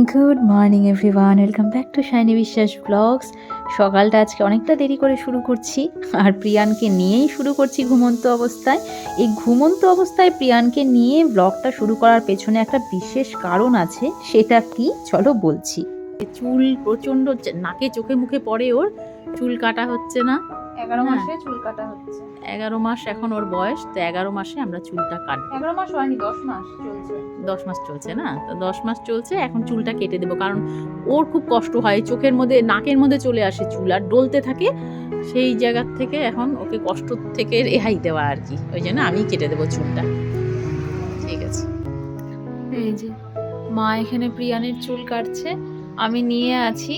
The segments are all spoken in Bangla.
Good morning everyone welcome back to Shiny Biswas blogs সকালটা আজকে অনেকটা দেরি করে শুরু করছি। আর প্রিয়ানকে নিয়েই শুরু করছি ঘুমন্ত অবস্থায়। এই ঘুমন্ত অবস্থায় প্রিয়ানকে নিয়ে ব্লগটা শুরু করার পেছনে একটা বিশেষ কারণ আছে। সেটা কি? চলো বলছি। চুল প্রচণ্ড নাকে চোখে মুখে পড়ে ওর। চুল কাটা হচ্ছে না। এগারো হ্যাঁ। মাসে চুল কাটা হচ্ছে। এগারো মাস এখন ওর বয়স তো এগারো মাসে আমরা চুলটা কাটবো। এগারো মাস হয়নি দশ মাস চলছে। দশ মাস চলছে না? তো দশ মাস চলছে এখন চুলটা কেটে দেবো। কারণ ওর খুব কষ্ট হয় চোখের মধ্যে নাকের মধ্যে চলে আসে চুল। আর ডলতে থাকে সেই জায়গার থেকে এখন ওকে কষ্ট থেকে রেহাই দেওয়া আর কি। ওই জন্য আমি কেটে দেবো চুলটা। ঠিক আছে। এই যে মা এখানে প্রিয়ানের চুল কাটছে। আমি নিয়ে আছি।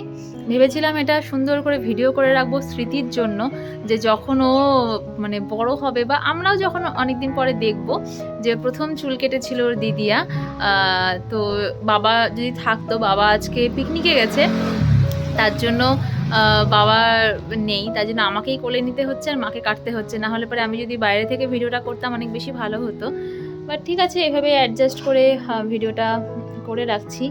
ভেবেছিলাম এটা সুন্দর করে ভিডিও করে রাখব স্মৃতির জন্য, যে যখন ও মানে বড় হবে বা আমরাও যখন অনেকদিন পরে দেখব, যে প্রথম চুল কেটেছিল ওর দিদিয়া তো বাবা যদি থাকতো, বাবা আজকে পিকনিকে গেছে, তার জন্য বাবা নেই, তার জন্য আমাকেই কোলে নিতে হচ্ছে আর মাকে কাটতে হচ্ছে। না হলে পরে আমি যদি বাইরে থেকে ভিডিওটা করতাম অনেক বেশি ভালো হতো। বাট ঠিক আছে এভাবে অ্যাডজাস্ট করে ভিডিওটা করে রাখছি।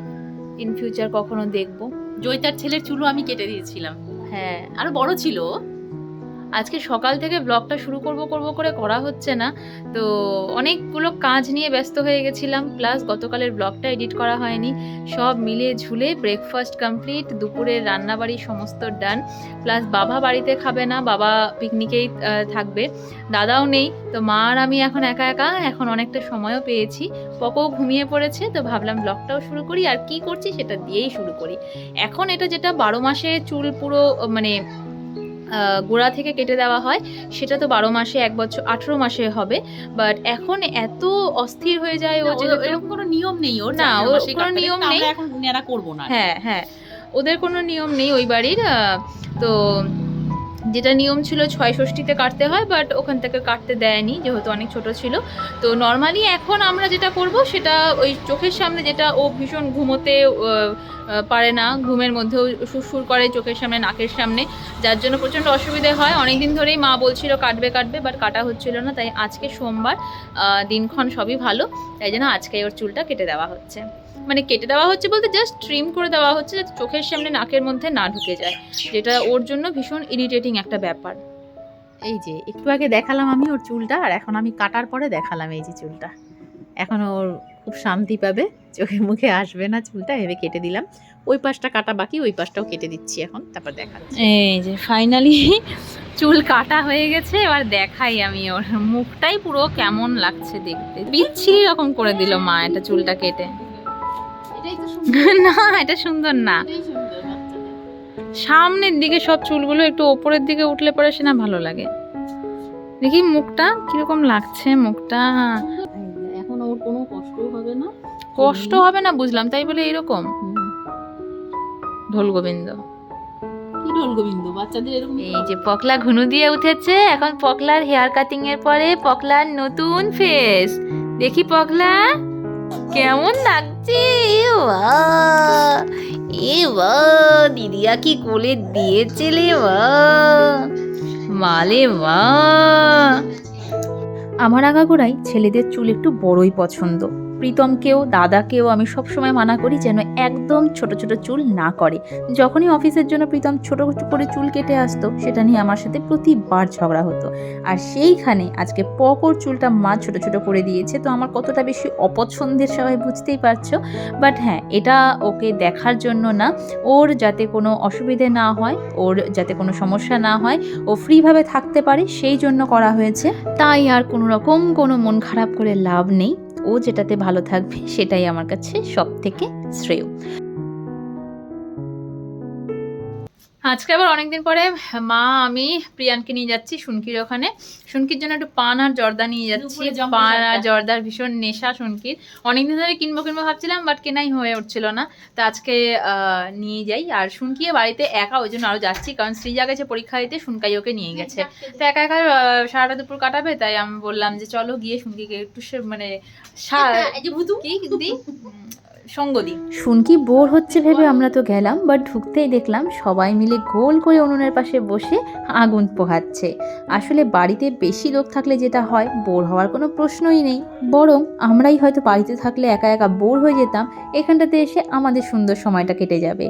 ইন ফিউচার কখনো দেখব। জয়িতার ছেলের চুলও আমি কেটে দিয়েছিলাম। হ্যাঁ। আরও বড় ছিল। আজকে সকাল থেকে ব্লগটা শুরু করব করব করে করা হচ্ছে না। তো অনেকগুলো কাজ নিয়ে ব্যস্ত হয়ে গেছিলাম প্লাস গতকালের ব্লগটা এডিট করা হয়নি। সব মিলে ঝুলে ব্রেকফাস্ট কমপ্লিট দুপুরের রান্নাবাড়ি সমস্ত ডান প্লাস বাবা বাড়িতে খাবে না, বাবা পিকনিকেই থাকবে। দাদাও নেই, তো মা আর আমি এখন একা একা, এখন অনেকটা সময়ও পেয়েছি। পকও ঘুমিয়ে পড়েছে, তো ভাবলাম ব্লগটাও শুরু করি, আর কি করছি সেটা দিয়েই শুরু করি। এখন এটা যেটা বারো মাসে চুল পুরো মানে গোড়া থেকে কেটে দেওয়া হয়। সেটা তো বারো মাসে এক বছর আঠেরো মাসে হবে। বাট এখন এত অস্থির হয়ে যায় ও যেহেতু এরকম কোনো নিয়ম নেই ওর না, যে ওর কোনো নিয়ম নেই। এখন করব না হ্যাঁ হ্যাঁ। ওদের কোনো নিয়ম নেই ওই বাড়ির। আহ, তো যেটা নিয়ম ছিল ছয় ষষ্ঠীতে কাটতে হয় বাট ওখান থেকে কাটতে দেয়নি যেহেতু অনেক ছোট ছিল। তো নর্মালি এখন আমরা যেটা করব সেটা ওই চোখের সামনে যেটা ও ভীষণ ঘুমোতে পারে না। ঘুমের মধ্যেও সুরসুর করে চোখের সামনে, নাকের সামনে। যার জন্য প্রচণ্ড অসুবিধে হয়। অনেক দিন ধরেই মা বলছিল, কাটবে কাটবে। বাট কাটা হচ্ছিল না। তাই আজকে সোমবার দিনক্ষণ সবই ভালো। তাই জন্য আজকে ওর চুলটা কেটে দেওয়া হচ্ছে। মানে কেটে দেওয়া হচ্ছে বলতে জাস্ট ট্রিম করে দেওয়া হচ্ছে যাতে চোখের সামনে, নাকের মধ্যে না ঢুকে যায়। যেটা ওর জন্য ভীষণ ইরিটেটিং একটা ব্যাপার। এই যে, একটু আগে দেখালাম আমি ওর চুলটা, আর এখন আমি কাটার পরে দেখালাম এই যে চুলটা। এখন ওর খুব শান্তি পাবে চোখে মুখে আসবে না চুলটা ভেবে কেটে দিলাম। ওই পাশটা কাটা বাকি ওই পাশটাও কেটে দিচ্ছি এখন তারপর দেখাচ্ছি। এই যে ফাইনালি চুল কাটা হয়ে গেছে এবার দেখাই আমি ওর মুখটাই পুরো কেমন লাগছে দেখতে। বিচ্ছিরি রকম করে দিল মা এটা চুলটা কেটে। এটাই না এটা সুন্দর না। সামনের দিকে সব চুলগুলো একটু ওপরের দিকে উঠলে পরে সে না ভালো লাগে। দেখি মুখটা কীরকম লাগছে মুখটা কোনো কষ্ট হবে না? কষ্ট হবে না বুঝলাম তাই বলে এরকম ঢোল গোবিন্দ। কি ঢোল গোবিন্দ? বাচ্চাদের এরকম এই যে পকলা ঘুনু দিয়ে উঠেছে এখন পকলার হেয়ার কাটিং এর পরে পকলার নতুন ফেস দেখি পকলা কেমন লাগছে? এ বাহ! দিদিয়া কি কোলে দিয়েছে রে বাহ! মালে মা আমার আগাগোড়াই ছেলেদের চুল একটু বড়ই পছন্দ। প্রীতমকেও, দাদাকেও আমি সবসময় মানা করি যেন একদম ছোট ছোট চুল না করে। যখনই অফিসের জন্য প্রীতম ছোট করে চুল কেটে আসতো, সেটা নিয়ে আমার সাথে প্রতিবার ঝগড়া হতো। আর সেইখানে আজকে পকর চুলটা মা ছোট ছোট করে দিয়েছে, তো আমার কতটা বেশি অপছন্দের সবাই বুঝতেই পারছ। বাট হ্যাঁ এটা ওকে দেখার জন্য না, ওর যাতে কোনো অসুবিধে না হয়, ওর যাতে কোনো সমস্যা না হয়, ও ফ্রিভাবে থাকতে পারে, সেই জন্য করা হয়েছে। তাই আর কোনো রকম কোনো মন খারাপ করে লাভ নেই। ও যেটাতে ভালো থাকবে সেটাই আমার কাছে সব থেকে শ্রেয়। আজকে আবার অনেকদিন পরে মা আমি প্রিয়ানকে নিয়ে যাচ্ছি শুনকির ওখানে। শুনকির জন্য একটু পান আর জর্দা নিয়ে যাচ্ছি। পান আর জর্দার ভীষণ নেশা শুনকির অনেকদিন ধরে কিনবো কিনবো ভাবছিলাম বাট কেনাই হয়ে উঠছিল না। তো আজকে নিয়ে যাই। আর শুনকিয়ে বাড়িতে একা ওই জন্য আরও যাচ্ছি কারণ শ্রীজা গেছে পরীক্ষা দিতে শুনকাই ওকে নিয়ে গেছে। তো একা একা সারাটা দুপুর কাটাবে? তাই আমি বললাম যে চলো গিয়ে শুনকিকে একটু মানে সা- এই যে ভুতু। কি? দি? সঙ্গ দিই শুনকি বোর হচ্ছে ভেবে আমরা তো গেলাম বাট ঢুকতেই দেখলাম সবাই মিলে গোল করে উনুনের পাশে বসে আগুন পোহাচ্ছে। আসলে বাড়িতে বেশি লোক থাকলে যেটা হয়, বোর হওয়ার কোনো প্রশ্নই নেই। বরং আমরাই হয়তো বাড়িতে থাকলে একা একা বোর হয়ে যেতাম, এখানটাতে এসে আমাদের সুন্দর সময়টা কেটে যাবে।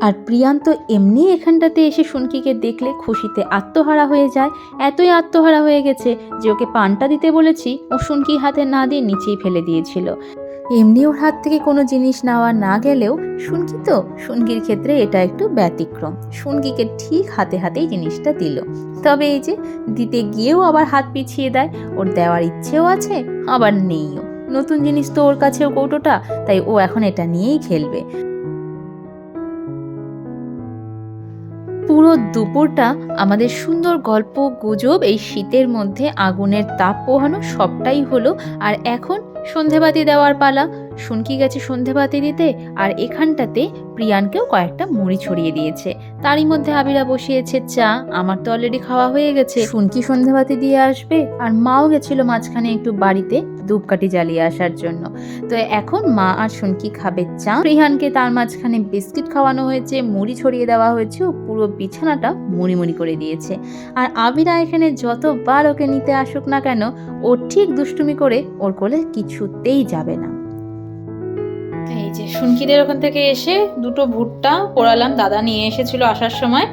আর প্রিয়ান তো এমনি এখানটাতে এসে শুনকিকে দেখলে খুশিতে আত্মহারা হয়ে যায়। এতই আত্মহারা হয়ে গেছে যে ওকে পানটা দিতে বলেছি, ও শুনকি হাতে না দিয়ে নিচেই ফেলে দিয়েছিল। এমনি ওর হাত থেকে কোনো জিনিস নেওয়া না গেলেও শুনকি তো শুনকির ক্ষেত্রে এটা একটু ব্যতিক্রম। শুনকিকে ঠিক হাতে হাতেই জিনিসটা দিল। তবে এই যে দিতে গিয়েও আবার হাত পিছিয়ে দেয়, ওর দেওয়ার ইচ্ছেও আছে, আবার নেইও। নতুন জিনিস তো ওর কাছেও কৌটোটা, তাই ও এখন এটা নিয়েই খেলবে। দুপুরটা আমাদের সুন্দর গল্প, গুজব, এই শীতের মধ্যে আগুনের তাপ পোহানো সবটাই হলো আর এখন সন্ধেবাতি দেওয়ার পালা। শুনকি গেছে সন্ধে সন্ধেবাতি দিতে, আর এখানটাতে প্রিয়ানকেও কয়েকটা মুড়ি ছড়িয়ে দিয়েছে। তারই মধ্যে আবিরা বসিয়েছে, চা, আমার তো অলরেডি খাওয়া হয়ে গেছে। শুনকি সন্ধে সন্ধেবাতি দিয়ে আসবে, আর মাও গেছিল মাঝখানে একটু বাড়িতে ধূপকাঠি জ্বালিয়ে আসার জন্য। তো এখন মা আর শুনকি খাবে চা। প্রিয়ানকে তার মাঝখানে বিস্কিট খাওয়ানো হয়েছে, মুড়ি ছড়িয়ে দেওয়া হয়েছে ও পুরো বিছানাটা মুড়ি মুড়ি করে দিয়েছে। আর আবিরা এখানে যতবার ওকে নিতে আসুক না কেন, ও ঠিক দুষ্টুমি করে ওর কোলে কিছুতেই যাবে না। এই যে শুনকিদের ওখান থেকে এসে দুটো ভুট্টা পোড়ালাম। দাদা নিয়ে এসেছিল আসার সময়।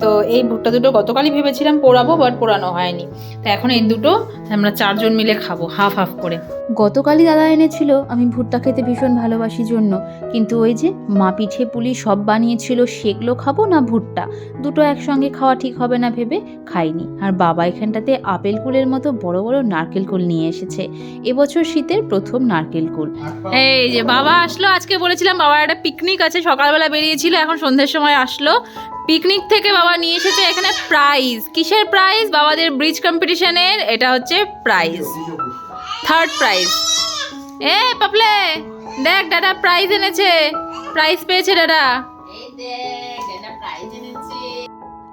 তো এই ভুট্টা দুটো গতকালই ভেবেছিলাম পোড়াবো, বাট পোড়ানো হয়নি। তো এখন এই দুটো আমরা চারজন মিলে খাব, হাফ হাফ করে। গতকালই দাদা এনেছিল, আমি ভুট্টা খেতে ভীষণ ভালোবাসি জন্য। কিন্তু ওই যে মা পিঠে পুলি সব বানিয়েছিল, সেগুলো খাব না ভুট্টা? দুটো একসঙ্গে খাওয়া ঠিক হবে না ভেবে খাইনি। আর বাবা এখানটাতে আপেল কুলের মতো বড় বড় নারকেল কুল নিয়ে এসেছে। এবছর শীতের প্রথম নারকেল কুল। এই যে বাবা আসলো, আজকে বলেছিলাম বাবার একটা পিকনিক আছে, সকালবেলা বেরিয়েছিল, এখন সন্ধ্যের সময় আসলো। পিকনিক থেকে বাবা নিয়ে এসেছে এখানে প্রাইজ কিসের প্রাইজ বাবাদের ব্রিজ কম্পিটিশনের এটা হচ্ছে প্রাইজ থার্ড প্রাইজ এ পাপলে দেখ দাদা প্রাইজ এনেছে। প্রাইজ পেয়েছে দাদা।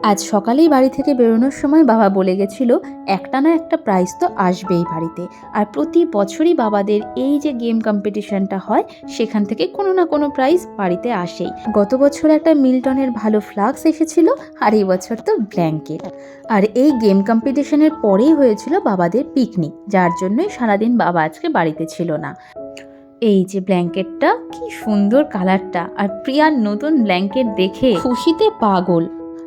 আজ সকালেই বাড়ি থেকে বেরোনোর সময় বাবা বলে গেছিল, একটা না একটা প্রাইজ তো আসবেই বাড়িতে। আর প্রতি বছরই বাবাদের এই যে গেম কম্পিটিশনটা হয়, সেখান থেকে কোনো না কোনো প্রাইজ বাড়িতে আসেই। গত বছর একটা মিল্টনের ভালো ফ্লাক্স এসেছিল, আর এই বছর তো ব্ল্যাঙ্কেট আর এই গেম কম্পিটিশনের পরেই হয়েছিল বাবাদের পিকনিক যার জন্যই সারাদিন বাবা আজকে বাড়িতে ছিল না। এই যে ব্ল্যাঙ্কেটটা কি সুন্দর কালারটা আর প্রিয়ার নতুন ব্ল্যাঙ্কেট দেখে খুশিতে পাগল।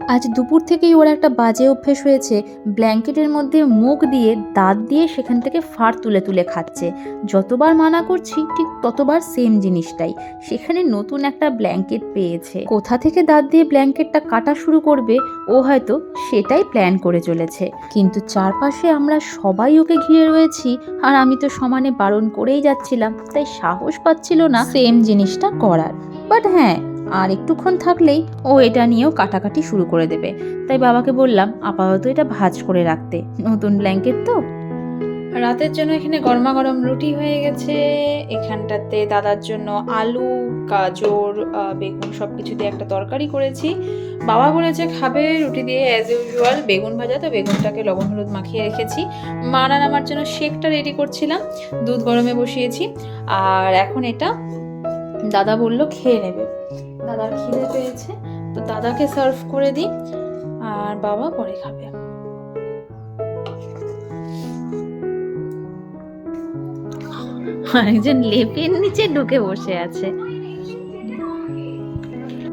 আজ দুপুর থেকেই ওর একটা বাজে অভ্যেস হয়েছে। ব্ল্যাঙ্কেটের মধ্যে মুখ দিয়ে দাঁত দিয়ে সেখান থেকে ফাড় তুলে তুলে খাচ্ছে। যতবার মানা করছি, ঠিক ততবার সেম জিনিসটাই। সেখানে নতুন একটা ব্ল্যাঙ্কেট পেয়েছে। কোথা থেকে দাঁত দিয়ে ব্ল্যাঙ্কেটটা কাটা শুরু করবে, ও হয়তো সেটাই প্ল্যান করে চলেছে। কিন্তু চারপাশে আমরা সবাই ওকে ঘিরে রয়েছি, আর আমি তো সমানে বারণ করেই যাচ্ছিলাম, তাই সাহস পাচ্ছিল না সেম জিনিসটা করার। বাট হ্যাঁ আর একটুক্ষণ থাকলেই ও এটা নিয়েও কাটাকাটি শুরু করে দেবে। তাই বাবাকে বললাম, আপাতত এটা ভাজ করে রাখতে। নতুন ব্ল্যাঙ্কেট তো? রাতের জন্য এখানে গরমা গরম রুটি হয়ে গেছে। এখানটাতে দাদার জন্য আলু, গাজর বেগুন সব কিছু দিয়ে একটা তরকারি করেছি। বাবা বলেছে, খাবে রুটি দিয়ে অ্যাজ ইউজুয়াল বেগুন ভাজা তো, বেগুনটাকে লবণ হলুদ মাখিয়ে রেখেছি। মারান আমার জন্য শেকটা রেডি করছিলাম, দুধ গরমে বসিয়েছি। আর এখন এটা দাদা বলল, খেয়ে নেবে। দাদার খিদে পেয়েছে তো দাদাকে সার্ভ করে দিই আর বাবা পরে খাবে। আরেকজন লেপের নিচে ঢুকে বসে আছে।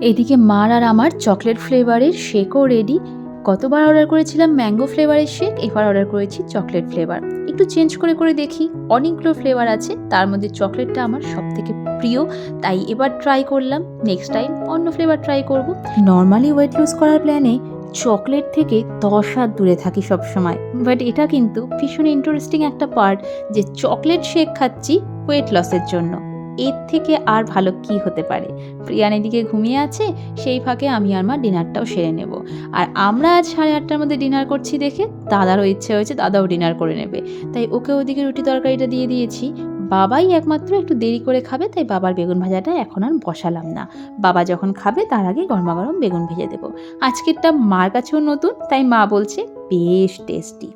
এদিকে মার আর আমার চকলেট ফ্লেভারের শেকও রেডি কতবার অর্ডার করেছিলাম ম্যাঙ্গো ফ্লেভারের শেক এবার অর্ডার করেছি চকলেট ফ্লেভার একটু চেঞ্জ করে করে দেখি, অনেকগুলো ফ্লেভার আছে, তার মধ্যে চকলেটটা আমার সব থেকে প্রিয়, তাই এবার ট্রাই করলাম নেক্সট টাইম অন্য ফ্লেভার ট্রাই করব। নর্মালি ওয়েট লুজ করার প্ল্যানে চকলেট থেকে দশ হাত দূরে থাকি সব সময় বাট এটা কিন্তু ভীষণ ইন্টারেস্টিং একটা পার্ট যে চকলেট শেক খাচ্ছি ওয়েট লসের জন্য। এর থেকে আর ভালো কি হতে পারে? প্রিয়ান এদিকে ঘুমিয়ে আছে, সেই ফাঁকে আমি আর মা ডিনারটাও সেরে নেব। আর আমরা আজ সাড়ে আটটার মধ্যে ডিনার করছি দেখে দাদারও ইচ্ছে হয়েছে দাদাও ডিনার করে নেবে। তাই ওকে ওদিকে রুটি তরকারিটা দিয়ে দিয়েছি। বাবাই একমাত্র একটু দেরি করে খাবে, তাই বাবার বেগুন ভাজাটা এখন আর বসালাম না। বাবা যখন খাবে তার আগে গরমা গরম বেগুন ভেজে দেবো। আজকেরটা মার কাছেও নতুন, তাই মা বলছে বেশ টেস্টি।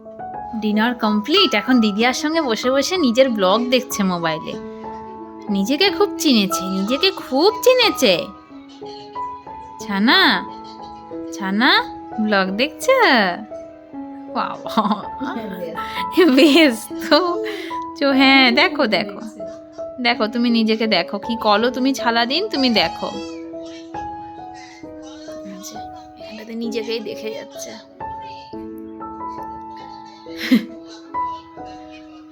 ডিনার কমপ্লিট, এখন দিদিয়ার সঙ্গে বসে বসে নিজের ব্লগ দেখছে মোবাইলে। নিজেকে খুব চিনেছে নিজেকে খুব চিনেছে। ছানা ছানা ব্লগ দেখছ? বাবা বেশ তো চো হ্যাঁ দেখো দেখো। দেখো তুমি নিজেকে দেখো। কি কলো তুমি ছালা দিন তুমি দেখো। আচ্ছা, নিজেকেই দেখে যাচ্ছে।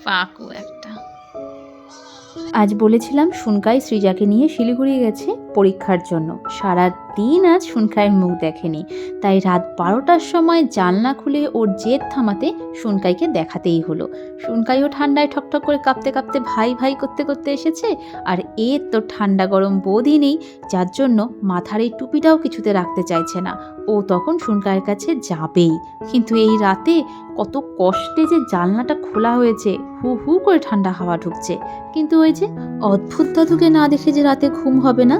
পাকু একটা। আজ বলেছিলাম সুনকাই সৃজাকে নিয়ে শিলিগুড়ি গেছে। পরীক্ষার জন্য। সারা দিন আজ সুনকাইয়ের মুখ দেখেনি। তাই রাত বারোটার সময় জানলা খুলে ওর জেদ থামাতে সুনকাইকে দেখাতেই হলো। সুনকাইও ঠান্ডায় ঠকঠক করে কাঁপতে কাঁপতে ভাই ভাই করতে করতে এসেছে। আর এর তো ঠান্ডা গরম বোধই নেই, যার জন্য মাথার এই টুপিটাও কিছুতে রাখতে চাইছে না। ও তখন সুনকাইয়ের কাছে যাবেই। কিন্তু এই রাতে কত কষ্টে যে জানলাটা খোলা হয়েছে, হু হু করে ঠান্ডা হাওয়া ঢুকছে। কিন্তু ওই যে অদ্ভুত দাদুকে না দেখে যে রাতে ঘুম হবে না?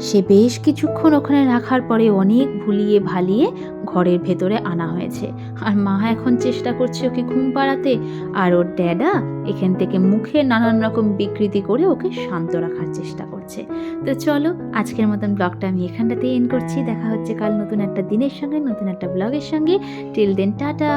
সে বেশ কিছুক্ষণ ওখানে রাখার পরে অনেক ভুলিয়ে ভালিয়ে ঘরের ভেতরে আনা হয়েছে। আর মা এখন চেষ্টা করছে ওকে ঘুম পাড়াতে, আর ওর ড্যাডা এখান থেকে মুখে নানান রকম বিকৃতি করে ওকে শান্ত রাখার চেষ্টা করছে। তো চলো, আজকের মতন ব্লগটা আমি এখানটাতেই এন্ড করছি। দেখা হচ্ছে কাল নতুন একটা দিনের সঙ্গে, নতুন একটা ব্লগের সঙ্গে। Till then tata!